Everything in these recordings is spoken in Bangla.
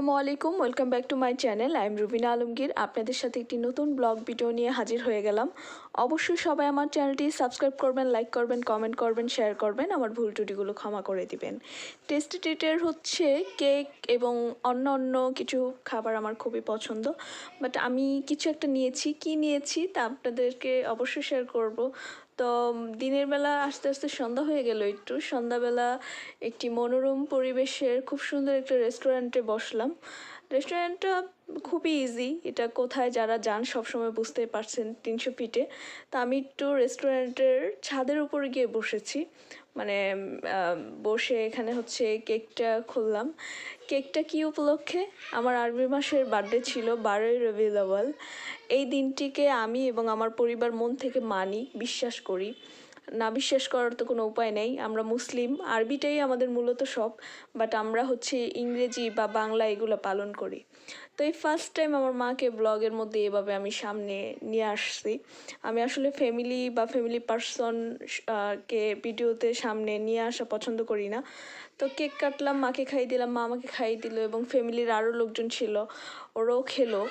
আসসালামু আলাইকুম welcome back to my channel I am Rubina Alamgir আপনাদের সাথে একটি নতুন ব্লগ ভিডিও নিয়ে হাজির হয়ে গেলাম। অবশ্যই সবাই আমার চ্যানেলটি সাবস্ক্রাইব করবেন লাইক করবেন কমেন্ট করবেন শেয়ার করবেন। আমার ভুল ত্রুটিগুলো ক্ষমা করে দিবেন। টেস্টি ট্রিটের হচ্ছে কেক এবং অন্য অন্য কিছু খাবার আমার খুবই পছন্দ। বাট আমি কিছু একটা নিয়েছি। কি নিয়েছি তা আপনাদেরকে অবশ্যই শেয়ার করব। তো দিনের বেলা আস্তে আস্তে সন্ধ্যা হয়ে গেল একটু। সন্ধ্যাবেলা একটি মনোরম পরিবেশের খুব সুন্দর একটা রেস্টুরেন্টে বসলাম। রেস্টুরেন্টটা খুবই ইজি এটা কোথায় যারা যান সবসময় বুঝতে পারছেন তিনশো ফিটে তা আমি একটু রেস্টুরেন্টের ছাদের উপরে গিয়ে বসেছি। মানে বসে এখানে হচ্ছে কেকটা খুললাম। কেকটা কি উপলক্ষে? আমার আরবি মাসের বার্থডে ছিল, বারোই আউয়াল। এই দিনটিকে আমি এবং আমার পরিবার মন থেকে মানি, বিশ্বাস করি। না বিশ্বাস করার তো কোনো উপায় নেই, আমরা মুসলিম। আরবিটাই আমাদের মূলত সব বাট আমরা হচ্ছে ইংরেজি বা বাংলা এগুলো পালন করি। তো এই ফার্স্ট টাইম আমার মাকে ব্লগের মধ্যে এভাবে আমি সামনে নিয়ে আসছি। আমি আসলে ফ্যামিলি বা ফ্যামিলি পার্সন কে ভিডিওতে সামনে নিয়ে আসা পছন্দ করি না। তো কেক কাটলাম, মাকে খাই দিলাম, মা আমাকে খাই দিল এবং ফ্যামিলির আরও লোকজন ছিল, ওরাও খেলো।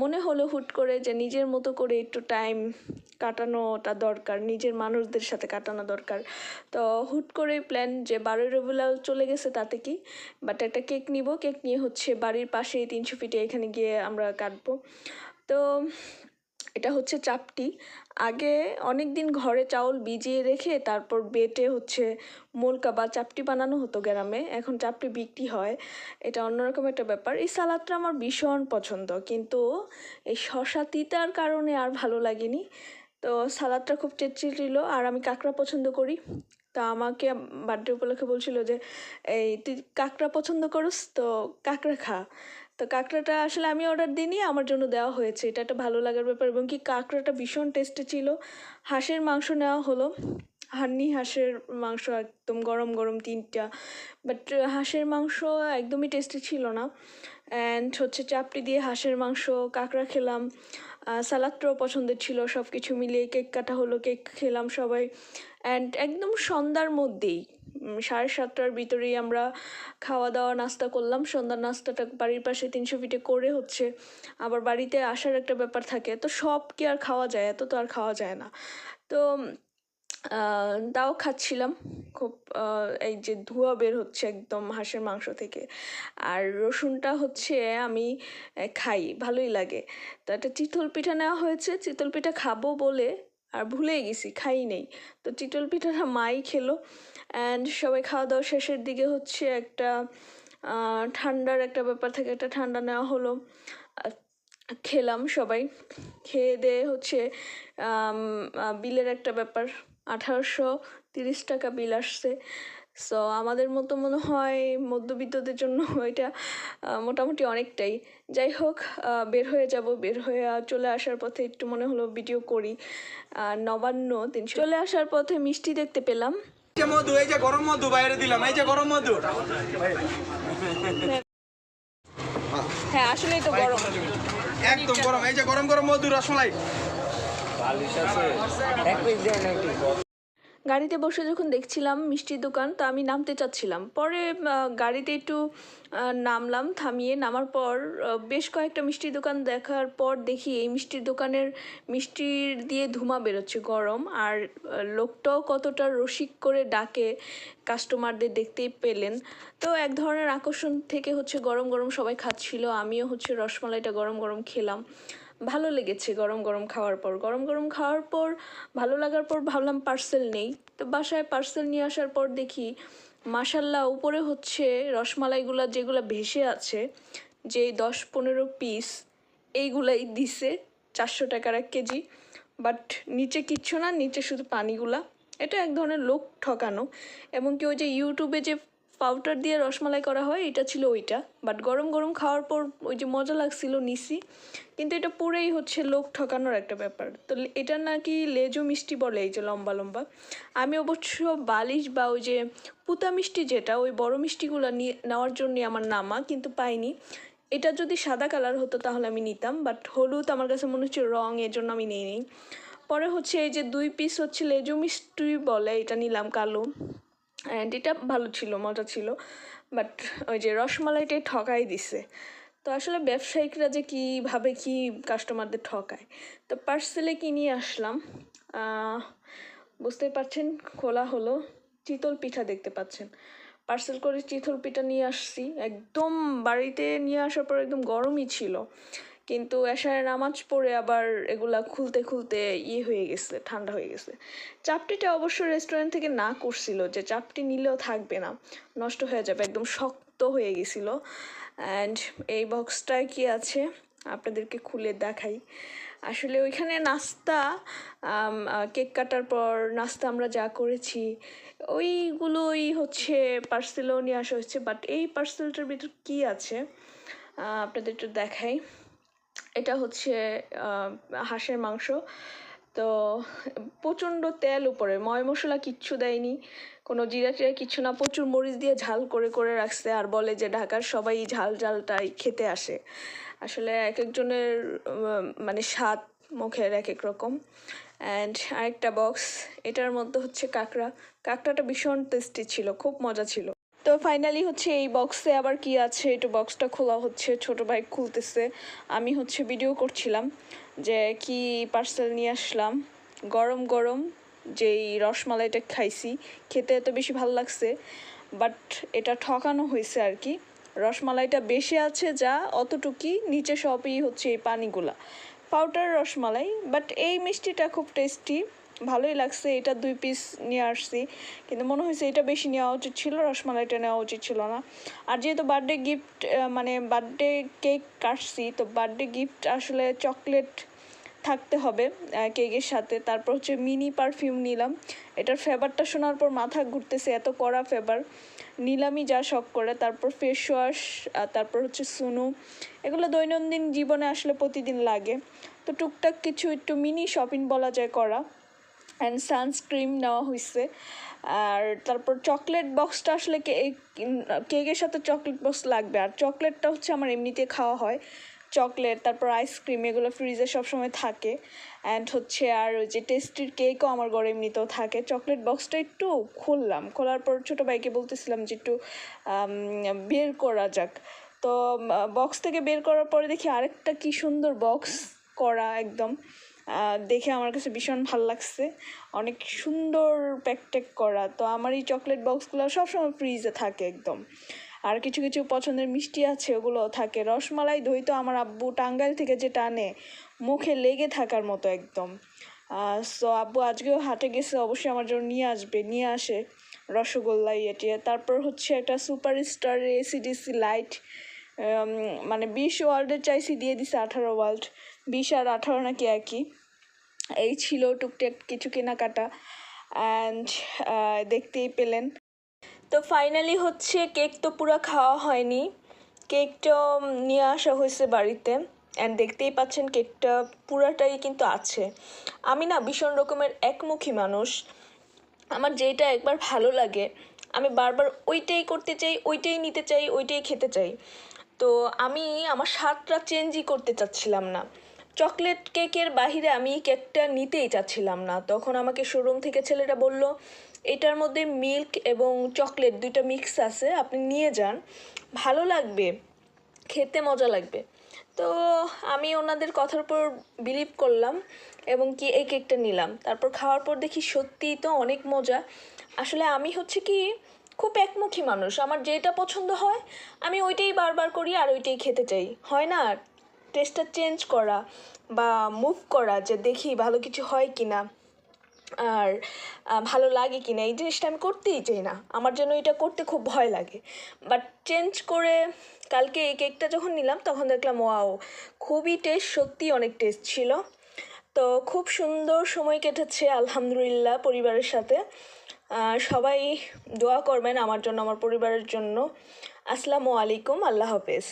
মনে হলো হুট করে যে নিজের মতো করে একটু টাইম কাটানোটা দরকার, নিজের মানুষদের সাথে কাটানো দরকার। তো হুট করে প্ল্যান যে বারোই রবিউল চলে গেছে তাতে কি? বাট একটা কেক নিব। কেক নিয়ে হচ্ছে বাড়ির পাশেই তিনশো ফিটে এখানে গিয়ে আমরা কাটবো। তো এটা হচ্ছে চাপটি। আগে অনেক দিন ঘরে চাউল ভিজিয়ে রেখে তারপর বেটে হচ্ছে মোলকা বা চাপটি বানানো হতো গ্রামে। এখন চাপটি বিক্রি হয়। এটা অন্যরকম একটা ব্যাপার। এই সালাদটা আমার ভীষণ পছন্দ। কিন্তু এই শশা তিতার কারণে আর ভালো লাগেনি। তো সালাদটা খুব টেস্টি আর আমি কাঁকড়া পছন্দ করি। তা আমাকে বার্থডে উপলক্ষে বলছিল যে, এই তুই কাঁকড়া পছন্দ করিস তো কাঁকড়া খা। তো কাঁকড়াটা আসলে আমি অর্ডার দিইনি, আমার জন্য দেওয়া হয়েছে। এটা একটা ভালো লাগার ব্যাপার এবং কি কাঁকড়াটা ভীষণ টেস্টি ছিল। হাঁসের মাংস নেওয়া হলো। হান্নি হাঁসের মাংস একদম গরম গরম তিনটা। বাট হাঁসের মাংস একদমই টেস্টি ছিল না। অ্যান্ড হচ্ছে চাপটি দিয়ে হাঁসের মাংস, কাঁকড়া খেলাম। সালাদটাও পছন্দের ছিল সব কিছু মিলিয়ে কেক কাটা হলো কেক খেলাম সবাই। অ্যান্ড একদম সন্ধ্যার মধ্যেই সাড়ে সাতটার ভিতরেই আমরা খাওয়া দাওয়া নাস্তা করলাম। সন্ধ্যার নাস্তাটা বাড়ির পাশে তিনশো ফিটে করে হচ্ছে। আবার বাড়িতে আসার একটা ব্যাপার থাকে, তো সব কি আর খাওয়া যায়? এত তো আর খাওয়া যায় না। তো তাও খাচ্ছিলাম। খুব এই যে ধোঁয়া বের হচ্ছে একদম হাঁসের মাংস থেকে। আর রসুনটা হচ্ছে আমি খাই, ভালোই লাগে। তো একটা চিতল পিঠা নেওয়া হয়েছে। চিতল পিঠা খাব বলে আর ভুলে গেছি খাই নেই। তো চিটল পিঠাটা মাই খেলো। অ্যান্ড সবাই খাওয়া দাওয়া শেষের দিকে হচ্ছে একটা ঠান্ডার একটা ব্যাপার থেকে, একটা ঠান্ডা নেওয়া হলো। খেলাম সবাই। খেয়ে দেয়ে হচ্ছে বিলের একটা ব্যাপার। আঠারোশো তিরিশ টাকা বিল আসছে। সো আমাদের মতো মনে হয় মধ্যবিত্তদের জন্য এটা মোটামুটি অনেকটাই। যাই হোক আহ, বের হয়ে যাব বের হয়ে চলে আসার পথে একটু মনে হলো ভিডিও করি। আর নবান্ন দিন চলে আসার পথে মিষ্টি দেখতে পেলাম। মধু এই যে গরম মধু বাইরে দিলাম এই যে গরম মধু। হ্যাঁ আসলেই তো গরম। একদম গরম এই যে গরম গরম মধু রসমালাই। গাড়িতে বসে যখন দেখছিলাম মিষ্টির দোকান, তা আমি নামতে চাচ্ছিলাম। পরে গাড়িতে একটু নামলাম, থামিয়ে নামার পর বেশ কয়েকটা মিষ্টির দোকান দেখার পর দেখি এই মিষ্টির দোকানের মিষ্টির দিয়ে ধুমা বেরোচ্ছে গরম, আর লোকটাও কতটা রসিক করে ডাকে, কাস্টমারদের দেখতেই পেলেন। তো এক ধরনের আকর্ষণ থেকে হচ্ছে গরম গরম সবাই খাচ্ছিল, আমিও হচ্ছে রসমালাইটা গরম গরম খেলাম। ভালো লেগেছে গরম গরম খাওয়ার পর। গরম গরম খাওয়ার পর, ভালো লাগার পর ভাবলাম পার্সেল নেই। তো বাসায় পার্সেল নিয়ে আসার পর দেখি মাসাল্লাহ উপরে হচ্ছে রসমালাইগুলা যেগুলো ভেসে আছে যে দশ পনেরো পিস এইগুলাই দিছে চারশো টাকার এক কেজি। বাট নিচে কিচ্ছু না, নিচে শুধু পানিগুলা। এটা এক ধরনের লোক ঠকানো। এবং কি ওই যে ইউটিউবে যে পাউডার দিয়ে রসমালাই করা হয়, এটা ছিল ওইটা। বাট গরম গরম খাওয়ার পর ওই যে মজা লাগছিল নিছি কিন্তু এটা পুরেই হচ্ছে লোক ঠকানোর একটা ব্যাপার। তো এটা নাকি লেজু মিষ্টি বলে এই যে লম্বা লম্বা। আমি অবশ্য বালিশ বা ওই যে পুতা মিষ্টি যেটা, ওই বড় মিষ্টিগুলো নিয়ে নেওয়ার জন্য আমার নামা, কিন্তু পাইনি। এটা যদি সাদা কালার হতো তাহলে আমি নিতাম বাট হলুদ আমার কাছে মনে হচ্ছে রং এর জন্য আমি নিই পরে হচ্ছে এই যে দুই পিস হচ্ছে লেজু মিষ্টি বলে, এটা নিলাম কালো। অ্যান্ড এটা ভালো ছিল, মজা ছিল। বাট ওই যে রসমালাইটাই ঠকাই দিছে। তো আসলে ব্যবসায়িকরা যে কীভাবে কী কাস্টমারদের ঠকায়। তো পার্সেলে কি নিয়ে আসলাম? বুঝতে পারছেন, খোলা হলো। চিতল পিঠা দেখতে পাচ্ছেন। পার্সেল করে চিতল পিঠা নিয়ে আসছি। একদম বাড়িতে নিয়ে আসার পর একদম গরমই ছিল। কিন্তু এশারে নামাজ পড়ে আবার এগুলা খুলতে খুলতে ইয়ে হয়ে গেছে, ঠান্ডা হয়ে গেছে। চাপটিটা অবশ্য রেস্টুরেন্ট থেকে না করছিল, যে চাপটি নিলেও থাকবে না, নষ্ট হয়ে যাবে, একদম শক্ত হয়ে গেছিল। অ্যান্ড এই বক্সটায় কি আছে? আপনাদেরকে খুলে দেখাই। আসলে ওইখানে নাস্তা কেক কাটার পর নাস্তা আমরা যা করেছি, ওইগুলোই হচ্ছে পার্সেলও নিয়ে আসা হচ্ছে বাট এই পার্সেলটার ভিতর কি আছে? আপনাদের একটু দেখাই। এটা হচ্ছে হাঁসের মাংস। তো প্রচণ্ড তেল উপরে, ময় মশলা কিচ্ছু দেয়নি। কোনো জিরা টিরা কিচ্ছু না, প্রচুর মরিচ দিয়ে ঝাল করে করে রাখছে আর বলে যে ঢাকার সবাই ঝাল ঝালটাই খেতে আসে। আসলে এক একজনের মানে স্বাদ মুখের এক এক রকম। অ্যান্ড আরেকটা বক্স এটার মধ্যে হচ্ছে কাঁকড়া। কাঁকড়াটা ভীষণ টেস্টি ছিল, খুব মজা ছিল। তো ফাইনালি হচ্ছে এই বক্সে আবার কি আছে? একটু বক্সটা খোলা হচ্ছে, ছোট ভাই খুলতেছে। আমি হচ্ছে ভিডিও করছিলাম যে কি পার্সেল নিয়ে আসলাম। গরম গরম যেই রসমালাইটা খাইছি, খেতে এত বেশি ভালো লাগছে বাট এটা ঠকানো হয়েছে আর কি। রসমালাইটা বেশি আছে যা অতটুকুই নিচে সবই হচ্ছে এই পানিগুলা। পাউডার রসমালাই বাট এই মিষ্টিটা খুব টেস্টি ভালোই লাগছে, এটা দুই পিস নিয়ে আসছি। কিন্তু মনে হয়েছে এটা বেশি নেওয়া উচিত ছিল রসমালাইটা নেওয়া উচিত ছিল না। আর যেহেতু বার্থডে গিফট মানে বার্থডে কেক কাটছি, তো বার্থডে গিফট আসলে চকলেট থাকতে হবে কেকের সাথে। তারপর হচ্ছে মিনি পারফিউম নিলাম। এটার ফ্লেভারটা শোনার পর মাথা ঘুরতেছে, এত কড়া ফ্লেভার নিলামই যা শখ করে, তারপর ফেস ওয়াশ তারপর হচ্ছে সুনু। এগুলো দৈনন্দিন জীবনে আসলে প্রতিদিন লাগে। তো টুকটাক কিছু একটু মিনি শপিং বলা যায় করা। অ্যান্ড সানস্ক্রিন নেওয়া হয়েছে আর তারপর চকলেট বক্সটা আসলে কেকের সাথে চকলেট বক্স লাগবে। আর চকলেটটা হচ্ছে আমার এমনিতে খাওয়া হয়। চকলেট তারপর আইসক্রিম এগুলো ফ্রিজে সবসময় থাকে। অ্যান্ড হচ্ছে আর ওই যে টেস্টির কেকও আমার ঘরে এমনিতেও থাকে। চকলেট বক্সটা একটু খুললাম। খোলার পর ছোটো ভাইকে বলতেছিলাম যে একটু বের করা যাক। তো বক্স থেকে বের করার পরে দেখি আরেকটা কি সুন্দর বক্স করা একদম। দেখে আমার কাছে ভীষণ ভালো লাগছে। অনেক সুন্দর প্যাক ট্যাক করা। তো আমার এই চকলেট বক্সগুলো সবসময় ফ্রিজে থাকে একদম। আর কিছু কিছু পছন্দের মিষ্টি আছে, ওগুলোও থাকে। রসমালাই দই তো আমার আব্বু টাঙ্গাইল থেকে যেটা আনে মুখে লেগে থাকার মতো একদম। সো আব্বু আজকেও হাটে গেছে, অবশ্যই আমার জন্য নিয়ে আসবে, নিয়ে আসে রসগোল্লা ইয়েটি তারপর হচ্ছে একটা সুপার স্টার এসিডিসি লাইট মানে বিশ ওয়ার্ল্ডের চাইছি, দিয়ে দিছে আঠারো ওয়ার্ল্ড। বিশ আর আঠারো নাকি একই। এই ছিল টুকটাক কিছু কেনাকাটা। অ্যান্ড দেখতেই পেলেন। তো ফাইনালি হচ্ছে কেক তো পুরো খাওয়া হয়নি। কেকটা নিয়ে আসা হয়েছে বাড়িতে। অ্যান্ড দেখতেই পাচ্ছেন কেকটা পুরাটাই কিন্তু আছে। আমি না ভীষণ রকমের একমুখী মানুষ। আমার যেটা একবার ভালো লাগে, আমি বারবার ওইটাই করতে চাই, ওইটাই নিতে চাই, ওইটাই খেতে চাই। তো আমি আমার স্বাদটা চেঞ্জই করতে চাচ্ছিলাম না। চকলেট কেকের বাহিরে আমি কেকটা নিতেই চাচ্ছিলাম না। তখন আমাকে শোরুম থেকে ছেলেটা বলল, এটার মধ্যে মিল্ক এবং চকলেট দুইটা মিক্স আছে, আপনি নিয়ে যান। ভালো লাগবে, খেতে মজা লাগবে। তো আমি ওনাদের কথার উপর বিলিভ করলাম এবং কি এই কেকটা নিলাম। তারপর খাওয়ার পর দেখি সত্যিই তো অনেক মজা। আসলে আমি হচ্ছে কি, খুব একমুখী মানুষ। আমার যেটা পছন্দ হয়, আমি ওইটাই বারবার করি আর ওইটাই খেতে চাই। হয় না টেস্টটা চেঞ্জ করা বা মুভ করা যে দেখি ভালো কিছু হয় কি না আর ভালো লাগে কি না এই জিনিসটা আমি করতেই চাই না। আমার জন্য এটা করতে খুব ভয় লাগে। বাট চেঞ্জ করে কালকে এই কেকটা যখন নিলাম, তখন দেখলাম ওয়াও খুবই টেস্ট সত্যি অনেক টেস্ট ছিল। তো খুব সুন্দর সময় কেটেছে, আলহামদুলিল্লাহ, পরিবারের সাথে। সবাই দোয়া করবেন আমার জন্য, আমার পরিবারের জন্য। আসসালামু আলাইকুম, আল্লাহ হাফেজ।